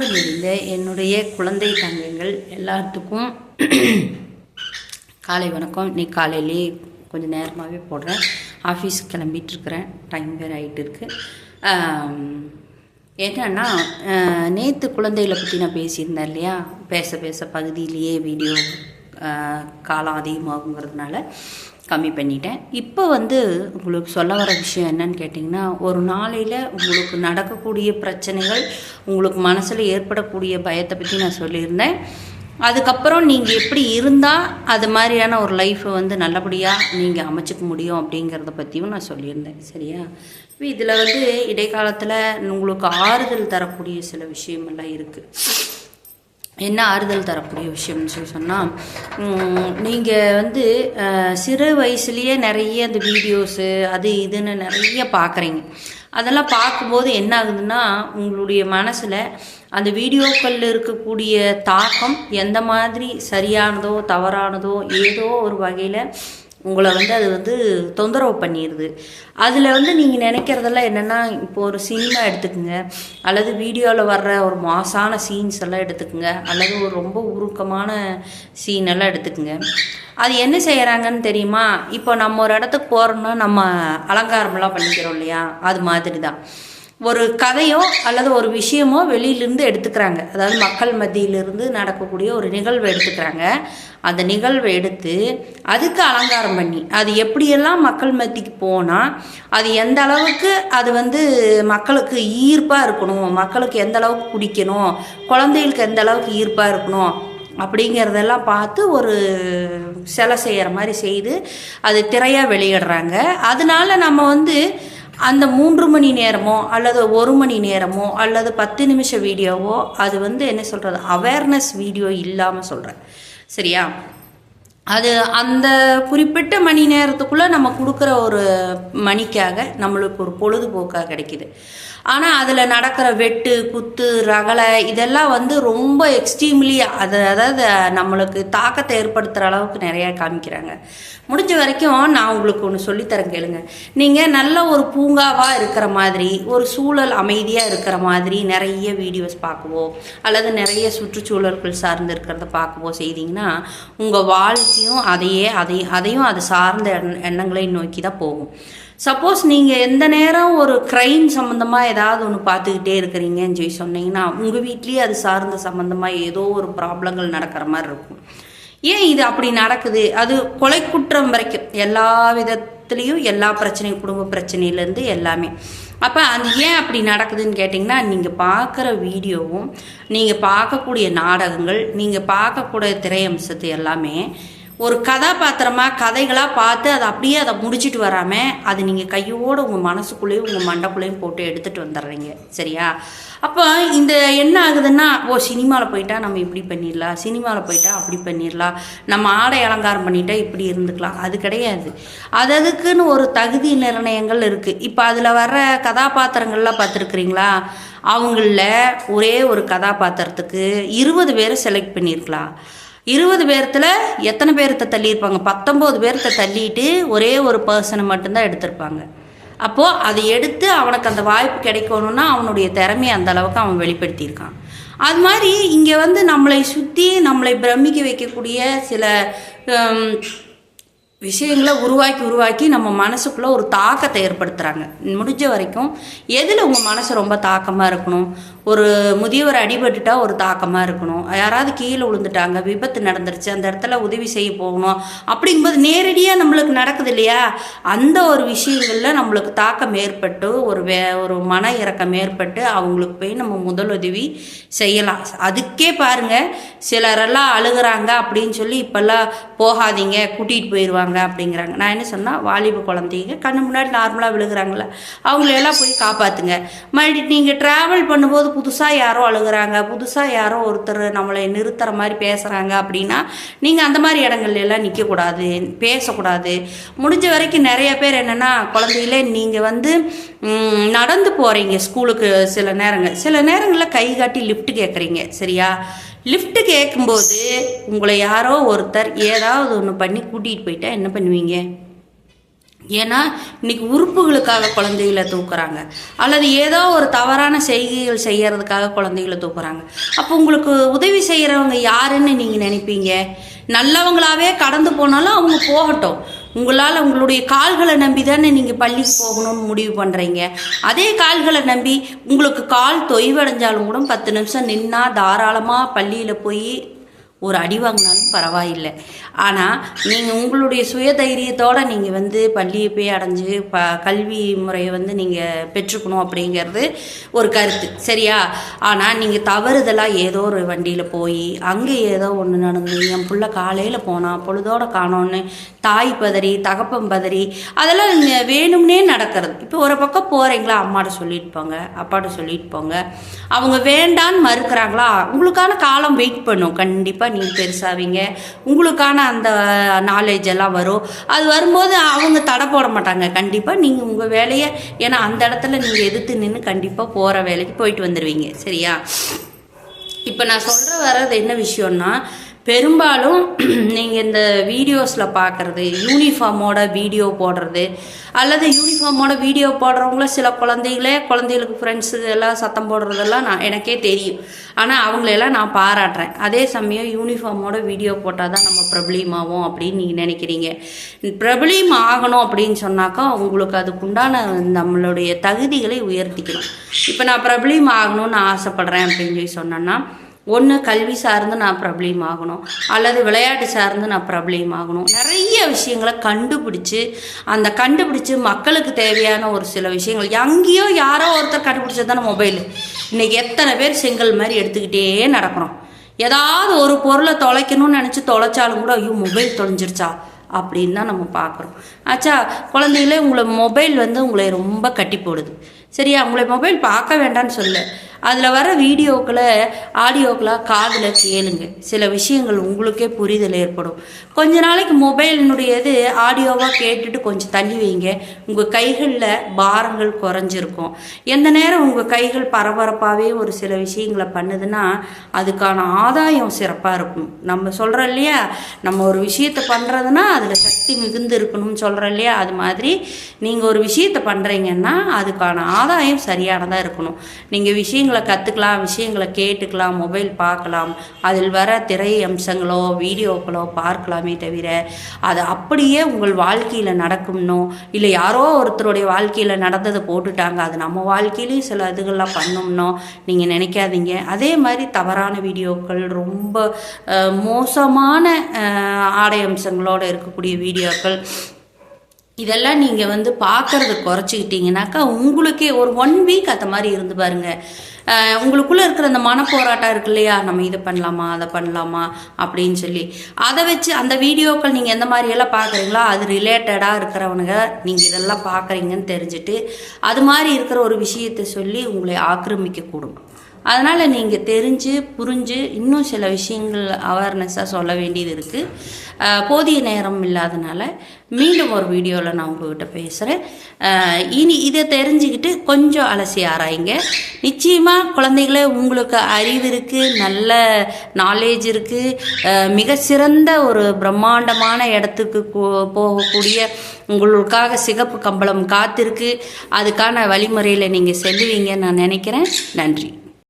அன்பு இருந்த என்னுடைய குழந்தை தங்கங்கள் எல்லாத்துக்கும் காலை வணக்கம். இன்னைக்கு காலையிலே கொஞ்சம் நேரமாகவே போடுறேன். ஆஃபீஸ் கிளம்பிட்டு இருக்கிறேன் டைம் வேறு ஆகிட்டு இருக்கு என்னன்னா நேற்று குழந்தைகளை பற்றி நான் பேசியிருந்தேன் இல்லையா? பேச பேச பகுதியிலேயே வீடியோ காலம் அதிகமாகுங்கிறதுனால கம்மி பண்ணிட்டேன். இப்போ வந்து உங்களுக்கு சொல்ல வர விஷயம் என்னன்னு கேட்டிங்கன்னா ஒரு நாளையில் உங்களுக்கு நடக்கக்கூடிய பிரச்சனைகள் உங்களுக்கு மனசில் ஏற்படக்கூடிய பயத்தை பற்றி நான் சொல்லியிருந்தேன். அதுக்கப்புறம் நீங்கள் எப்படி இருந்தால் அது மாதிரியான ஒரு லைஃப்பை வந்து நல்லபடியாக நீங்கள் அமைச்சிக்க முடியும் அப்படிங்கிறத பற்றியும் நான் சொல்லியிருந்தேன். சரியா? இப்போ இதில் வந்து இடைக்காலத்தில் உங்களுக்கு ஆறுதல் தரக்கூடிய சில விஷயமெல்லாம் இருக்குது என்ன ஆறுதல் தரக்கூடிய விஷயம்னு சொல்லி சொன்னால் நீங்கள் வந்து சிறு வயசுலேயே நிறைய அந்த வீடியோஸு அது இதுன்னு நிறைய பார்க்குறீங்க அதெல்லாம் பார்க்கும்போது என்ன ஆகுதுன்னா உங்களுடைய மனசில் அந்த வீடியோக்களில் இருக்கக்கூடிய தாக்கம் எந்த மாதிரி சரியானதோ தவறானதோ ஏதோ ஒரு வகையில் உங்களை வந்து அது வந்து தொந்தரவு பண்ணிடுது அதில் வந்து நீங்கள் நினைக்கிறதெல்லாம் என்னென்னா இப்போ ஒரு சினிமா எடுத்துக்கோங்க. அல்லது வீடியோவில் வர்ற ஒரு மாசான சீன்ஸ் எல்லாம் எடுத்துக்கோங்க. அல்லது ஒரு ரொம்ப உருக்கமான சீன் எல்லாம் எடுத்துக்கோங்க. அது என்ன செய்கிறாங்கன்னு தெரியுமா? இப்போ நம்ம ஒரு இடத்துக்கு போகிறோம்னா நம்ம அலங்காரமெல்லாம் பண்ணிக்கிறோம் இல்லையா? அது மாதிரி தான் ஒரு கதையோ அல்லது ஒரு விஷயமோ வெளியிலிருந்து எடுத்துக்கிறாங்க. அதாவது மக்கள் மத்தியிலிருந்து நடக்கக்கூடிய ஒரு நிகழ்வை எடுத்துக்கிறாங்க. அந்த நிகழ்வை எடுத்து அதுக்கு அலங்காரம் பண்ணி அது எப்படியெல்லாம் மக்கள் மத்திக்கு போனால் அது எந்த அளவுக்கு அது வந்து மக்களுக்கு ஈர்ப்பாக இருக்கணும் மக்களுக்கு எந்த அளவுக்கு பிடிக்கணும் குழந்தைகளுக்கு எந்த அளவுக்கு ஈர்ப்பாக இருக்கணும் அப்படிங்கிறதெல்லாம் பார்த்து ஒரு சிலை செய்கிற மாதிரி செய்து அது திரையாக வெளியிடுறாங்க. அதனால நம்ம வந்து அந்த மூன்று மணி நேரமோ அல்லது ஒரு மணி நேரமோ அல்லது பத்து நிமிஷ வீடியோவோ அது வந்து என்ன சொல்கிறது அவேர்னஸ் வீடியோ இல்லாமல் சொல்கிறேன் சரியா? அது அந்த குறிப்பிட்ட மணி நேரத்துக்குள்ளே நம்ம கொடுக்குற ஒரு மணிக்காக நம்மளுக்கு ஒரு பொழுதுபோக்காக கிடைக்கிது. ஆனால் அதில் நடக்கிற வெட்டு குத்து ரகலை இதெல்லாம் வந்து ரொம்ப எக்ஸ்ட்ரீம்லி அது அதாவது நம்மளுக்கு தாக்கத்தை ஏற்படுத்துகிற அளவுக்கு நிறையா காமிக்கிறாங்க. முடிஞ்ச வரைக்கும் நான் உங்களுக்கு ஒன்று சொல்லித்தரேன் கேளுங்க. நீங்கள் நல்ல ஒரு பூங்காவாக இருக்கிற மாதிரி ஒரு சூழல் அமைதியாக இருக்கிற மாதிரி நிறைய வீடியோஸ் பார்க்கவோ அல்லது நிறைய சுற்றுச்சூழல்கள் சார்ந்து இருக்கிறத பார்க்கவோ செய்தீங்கன்னா உங்கள் வாழ்க்கையும் அதையே அதை அதையும் அது சார்ந்த எண்ண- எண்ணங்களை நோக்கி தான் போகும். சப்போஸ் நீங்கள் எந்த நேரம் ஒரு க்ரைம் சம்மந்தமாக ஏதாவது ஒன்று பார்த்துக்கிட்டே இருக்கிறீங்கன்னு சொல்லி சொன்னீங்கன்னா உங்கள் வீட்லேயே அது சார்ந்த சம்மந்தமாக ஏதோ ஒரு ப்ராப்ளங்கள் நடக்கிற மாதிரி இருக்கும். ஏன் இது அப்படி நடக்குது? அது கொலை குற்றம் வரைக்கும் எல்லா விதத்துலேயும் எல்லா பிரச்சனையும் குடும்ப பிரச்சனையிலேருந்து எல்லாமே. அப்போ அது ஏன் அப்படி நடக்குதுன்னு கேட்டிங்கன்னா நீங்கள் பார்க்குற வீடியோவும் நீங்கள் பார்க்கக்கூடிய நாடகங்கள் நீங்கள் பார்க்கக்கூடிய திரையம்சத்து எல்லாமே ஒரு கதாபாத்திரமாக கதைகளாக பார்த்து அதை அப்படியே அதை முடிச்சுட்டு வராமல் அது நீங்கள் கையோடு உங்கள் மனசுக்குள்ளேயும் உங்கள் மண்டக்குள்ளேயும் போட்டு எடுத்துகிட்டு வந்துடுறீங்க. சரியா? அப்போ இந்த என்ன ஆகுதுன்னா ஓ சினிமாவில் போயிட்டா நம்ம இப்படி பண்ணிடலாம் சினிமாவில் போயிட்டா அப்படி பண்ணிடலாம் நம்ம ஆடை அலங்காரம் பண்ணிட்டா இப்படி இருந்துக்கலாம். அது கிடையாது. அது அதுக்குன்னு ஒரு தகுதி நிர்ணயங்கள் இருக்குது இப்போ அதில் வர்ற கதாபாத்திரங்கள்லாம் பார்த்துருக்குறீங்களா? அவங்களில் ஒரே ஒரு கதாபாத்திரத்துக்கு இருபது பேரை செலக்ட் பண்ணியிருக்கலாம். இருபது பேர்த்தில் எத்தனை பேர்த்த தள்ளியிருப்பாங்க? பத்தொம்போது பேர்த்த தள்ளிட்டு ஒரே ஒரு பர்சனை மட்டும்தான் எடுத்திருப்பாங்க. அப்போது அதை எடுத்து அவனுக்கு அந்த வாய்ப்பு கிடைக்கணும்னா அவனுடைய திறமையை அந்த அளவுக்கு அவன் வெளிப்படுத்தியிருக்கான். அது மாதிரி இங்கே வந்து நம்மளை சுற்றி நம்மளை பிரமிக்க வைக்கக்கூடிய சில விஷயங்களை உருவாக்கி உருவாக்கி நம்ம மனசுக்குள்ளே ஒரு தாக்கத்தை ஏற்படுத்துகிறாங்க முடிஞ்ச வரைக்கும் எதில் உங்கள் மனசு ரொம்ப தாக்கமாக இருக்கணும்? ஒரு முதியவர் அடிபட்டுட்டா ஒரு தாக்கமாக இருக்கணும். யாராவது கீழே விழுந்துட்டாங்க விபத்து நடந்துருச்சு அந்த இடத்துல உதவி செய்ய போகணும் அப்படிங்கும்போது நேரடியாக நம்மளுக்கு நடக்குது இல்லையா? அந்த ஒரு விஷயங்களில் நம்மளுக்கு தாக்கம் ஏற்பட்டு ஒரு வே ஒரு மன இறக்கம் ஏற்பட்டு அவங்களுக்கு போய் நம்ம முதலுதவி செய்யலாம். அதுக்கே பாருங்கள் சிலரெல்லாம் அழுகிறாங்க அப்படின்னு சொல்லி இப்போல்லாம் போகாதீங்க கூட்டிகிட்டு போயிடுவாங்க அப்படிங்கிறாங்க. நான் என்ன சொன்னால் வாலிப குழந்தைங்க கண்ணு முன்னாடி நார்மலாக விழுகிறாங்கள அவங்களெல்லாம் போய் காப்பாற்றுங்க மறுபடி நீங்கள் ட்ராவல் பண்ணும்போது புதுசாக யாரோ அழுகுறாங்க புதுசாக யாரோ ஒருத்தர் நம்மளை நிறுத்துற மாதிரி பேசுகிறாங்க அப்படின்னா நீங்கள் அந்த மாதிரி இடங்கள்லாம் நிற்கக்கூடாது பேசக்கூடாது. முடிஞ்ச வரைக்கும் நிறைய பேர் என்னென்னா குழந்தைகளே நீங்கள் வந்து நடந்து போகிறீங்க ஸ்கூலுக்கு சில நேரங்கள் சில நேரங்களில் கை காட்டி லிஃப்ட் கேட்குறீங்க சரியா? லிஃப்ட்டு கேட்கும்போது உங்களை யாரோ ஒருத்தர் ஏதாவது ஒன்று பண்ணி கூட்டிகிட்டு போயிட்டா என்ன பண்ணுவீங்க? ஏன்னா இன்னைக்கு உறுப்புகளுக்காக குழந்தைகளை தூக்குறாங்க. அல்லது ஏதோ ஒரு தவறான செய்கைகள் செய்யறதுக்காக குழந்தைகளை தூக்குறாங்க. அப்போ உங்களுக்கு உதவி செய்கிறவங்க யாருன்னு நீங்கள் நினைப்பீங்க? நல்லவங்களாவே கடந்து போனாலும் அவங்க போகட்டும். உங்களால் உங்களுடைய கால்களை நம்பி தானே நீங்கள் பள்ளிக்கு போகணும்னு முடிவு பண்ணுறீங்க அதே கால்களை நம்பி உங்களுக்கு கால் தொய்வடைஞ்சாலும் கூட பத்து நிமிஷம் நின்னா தாராளமாக பள்ளியில் போய் ஒரு அடி வாங்கினாலும் பரவாயில்லை. ஆனால் நீங்கள் உங்களுடைய சுயதைரியத்தோடு நீங்கள் வந்து பள்ளியை போய் அடைஞ்சு ப கல்வி முறையை வந்து நீங்கள் பெற்றுக்கணும் அப்படிங்கிறது ஒரு கருத்து. சரியா? ஆனால் நீங்கள் தவறுதலாக ஏதோ ஒரு வண்டியில் போய் அங்கே ஏதோ ஒன்று நடந்து என் பிள்ளை காலையில் போனால் பொழுதோட காணோன்னு தாய் பதறி தகப்பம் பதறி அதெல்லாம் வேணும்னே நடக்கிறது. இப்போ ஒரு பக்கம் போகிறீங்களா அம்மாட்ட சொல்லிட்டு போங்க அப்பாட்ட சொல்லிட்டு போங்க. அவங்க வேண்டான்னு மறுக்கிறாங்களா உங்களுக்கான காலம் வெயிட் பண்ணும். கண்டிப்பாக நீங்கள் பெருசாவீங்க. உங்களுக்கான அந்த நாலேஜ் எல்லாம் வரும். அது வரும்போது அவங்க தடை போட மாட்டாங்க. கண்டிப்பாக நீங்கள் உங்கள் வேலையை ஏன்னா அந்த இடத்துல நீங்கள் எதிர்த்து நின்று கண்டிப்பாக போகிற வேலைக்கு போயிட்டு வந்துடுவீங்க சரியா? இப்போ நான் சொல்கிற வர்றது என்ன விஷயம்னா பெரும்பாலும் நீங்கள் இந்த வீடியோஸில் பார்க்குறது யூனிஃபார்மோட வீடியோ போடுறது அல்லது யூனிஃபார்மோட வீடியோ போடுறவங்கள சில குழந்தைகளே குழந்தைகளுக்கு ஃப்ரெண்ட்ஸு எல்லாம் சத்தம் போடுறதெல்லாம் நான் எனக்கே தெரியும். ஆனால் அவங்களெல்லாம் நான் பாராட்டுறேன். அதே சமயம் யூனிஃபார்மோட வீடியோ போட்டால் தான் நம்ம பிரபலியமாகும் அப்படின்னு நீங்கள் நினைக்கிறீங்க. பிரபலியம் ஆகணும் அப்படின்னு சொன்னாக்கா உங்களுக்கு அதுக்குண்டான நம்மளுடைய தகுதிகளை உயர்த்திக்கணும் இப்போ நான் பிரபலியம் ஆகணும்னு ஆசைப்பட்றேன் அப்படின்னு சொல்லி சொன்னேன்னா ஒன்று கல்வி சார்ந்து நான் பிரபலியம் ஆகணும். அல்லது விளையாட்டு சார்ந்து நான் பிரபலியம் ஆகணும். நிறைய விஷயங்களை கண்டுபிடிச்சு அந்த கண்டுபிடிச்சு மக்களுக்கு தேவையான ஒரு சில விஷயங்கள். எங்கேயோ யாரோ ஒருத்தர் கண்டுபிடிச்சது தானே மொபைல் இன்னைக்கு எத்தனை பேர் செங்கல் மாதிரி எடுத்துக்கிட்டே நடக்கிறோம் ஏதாவது ஒரு பொருளை தொலைக்கணும்னு நினச்சி தொலைச்சாலும் கூட ஐயோ மொபைல் தொலைஞ்சிருச்சா? அப்படின்னு தான் நம்ம பார்க்குறோம். ஆச்சா குழந்தைகளே உங்களை மொபைல் வந்து உங்களை ரொம்ப கட்டி போடுது. சரியா? உங்களை மொபைல் பார்க்க வேண்டாம்னு சொல்ல அதில் வர வீடியோக்களை ஆடியோக்களாக காதில் கேளுங்க. சில விஷயங்கள் உங்களுக்கே புரிதல் ஏற்படும். கொஞ்ச நாளைக்கு மொபைலினுடையது ஆடியோவாக கேட்டுட்டு கொஞ்சம் தள்ளி வைங்க. உங்கள் கைகளில் பாரங்கள் குறைஞ்சிருக்கும். எந்த நேரம் உங்கள் கைகள் பரபரப்பாகவே ஒரு சில விஷயங்களை பண்ணுதுன்னா அதுக்கான ஆதாயம் சிறப்பாக இருக்கும். நம்ம சொல்கிறோம் இல்லையா? நம்ம ஒரு விஷயத்தை பண்ணுறதுன்னா அதில் சக்தி மிகுந்து இருக்கணும்னு சொல்கிறோம் இல்லையா? அது மாதிரி நீங்கள் ஒரு விஷயத்தை பண்ணுறீங்கன்னா அதுக்கான ஆதாயம் சரியானதாக இருக்கணும். நீங்கள் விஷயம் கற்றுக்கலாம் விஷயங்களை கேட்டுக்கலாம் மொபைல் பார்க்கலாம். அதில் வர திரை அம்சங்களோ வீடியோக்களோ பார்க்கலாமே தவிர அது அப்படியே உங்கள் வாழ்க்கையில் நடக்கும்னோ இல்லை யாரோ ஒருத்தருடைய வாழ்க்கையில் நடந்ததை போட்டுட்டாங்க அது நம்ம வாழ்க்கையிலையும் சில இதுகள்லாம் பண்ணோம்னோ நீங்கள் நினைக்காதீங்க. அதே மாதிரி தவறான வீடியோக்கள் ரொம்ப மோசமான ஆடை அம்சங்களோடு இருக்கக்கூடிய வீடியோக்கள் இதெல்லாம் நீங்கள் வந்து பார்க்கறத குறைச்சிக்கிட்டீங்கனாக்கா உங்களுக்கே ஒரு ஒன் வீக் அந்த மாதிரி இருந்து பாருங்க. உங்களுக்குள்ளே இருக்கிற அந்த மனப்போராட்டம் இருக்கு இல்லையா? நம்ம இதை பண்ணலாமா அதை பண்ணலாமா? அப்படின்னு சொல்லி. அதை வச்சு அந்த வீடியோக்கள் நீங்கள் எந்த மாதிரியெல்லாம் பார்க்குறீங்களோ அது ரிலேட்டடாக இருக்கிறவனுங்க நீங்கள் இதெல்லாம் பார்க்குறீங்கன்னு தெரிஞ்சுட்டு அது மாதிரி இருக்கிற ஒரு விஷயத்தை சொல்லி உங்களை ஆக்கிரமிக்கக்கூடும். அதனால் நீங்கள் தெரிஞ்சு புரிஞ்சு இன்னும் சில விஷயங்கள் அவேர்னஸாக சொல்ல வேண்டியது இருக்குது போதிய நேரம் இல்லாதனால மீண்டும் ஒரு வீடியோவில் நான் உங்கள்கிட்ட பேசுகிறேன் இனி இதை தெரிஞ்சுக்கிட்டு கொஞ்சம் அலசி ஆராய்ங்க. நிச்சயமாக குழந்தைகளே உங்களுக்கு அறிவு இருக்குது நல்ல நாலேஜ் இருக்குது மிக சிறந்த ஒரு பிரம்மாண்டமான இடத்துக்கு போ- போகக்கூடிய உங்களுக்காக சிகப்பு கம்பளம் காத்திருக்கு. அதுக்கான வழிமுறையில் நீங்கள் செல்லுவீங்கன்னு நான் நினைக்கிறேன். நன்றி.